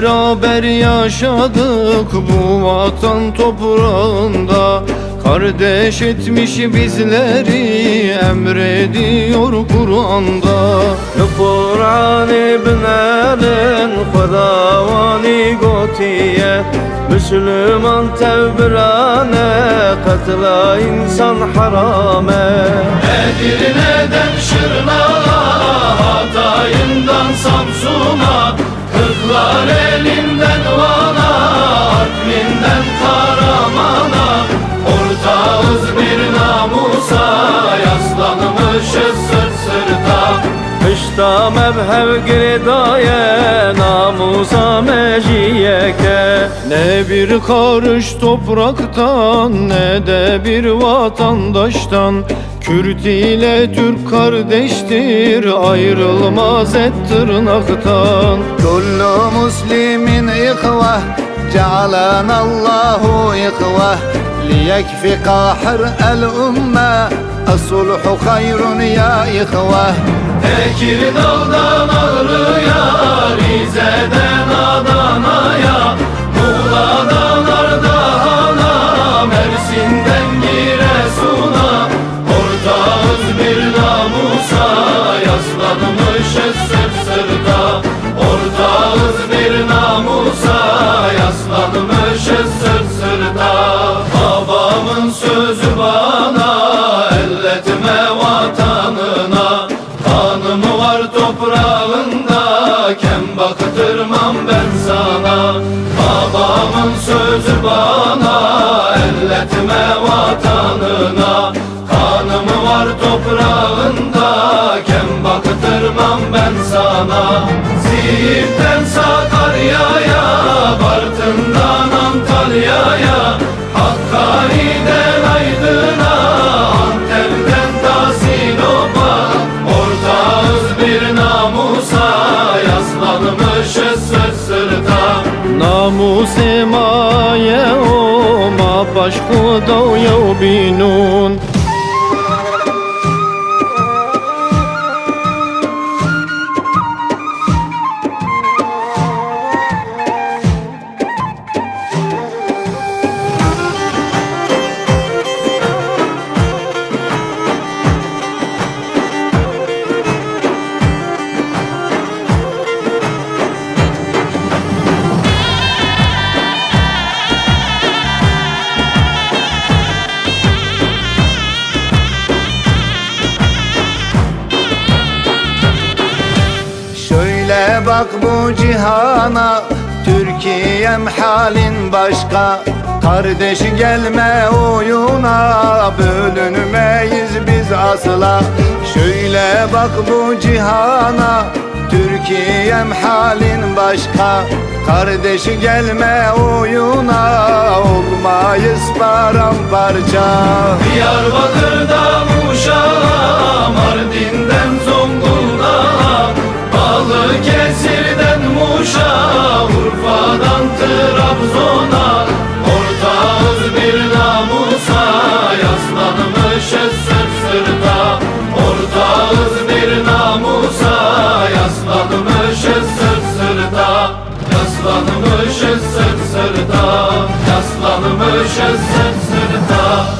Beraber yaşadık bu vatan toprağında. Kardeş etmiş bizleri emrediyor Kur'an'da. Kur'an ibn Alen Kadavani Gotiye Müslüman tevbirane Katla insan harame. Edirne'den Şırnağa Hatay'ından Samsun'a çalışır sırt sırta Kışta mevhev girdaya namusa meciyeke. Ne bir karış topraktan ne de bir vatandaştan. Kürt ile Türk kardeştir ayrılmaz et tırnaktan. Kullu muslimin ihvah cealen Allahu ihvah ليكفي قاحر الأمة الصلح خير يا إخوة Tekirdağ'dan Ağrı'ya, Rize'den Adana'ya, Kem baktırmam ben sana. Babamın sözü bana Elletme vatanına. Kanım var toprağında Kem baktırmam ben sana. Siirt'ten Sakarya'ya ناموس ما يوم بشكو يوبينون Şöyle bak bu cihana. Türkiye'm halin başka. Kardeş gelme oyuna. Bölünmeyiz biz asla. Şöyle bak bu cihana. Türkiye'm halin başka. Kardeş gelme oyuna. Olmayız paramparça. Diyarbakır'dan sırta Yaslanmışız sırt sırta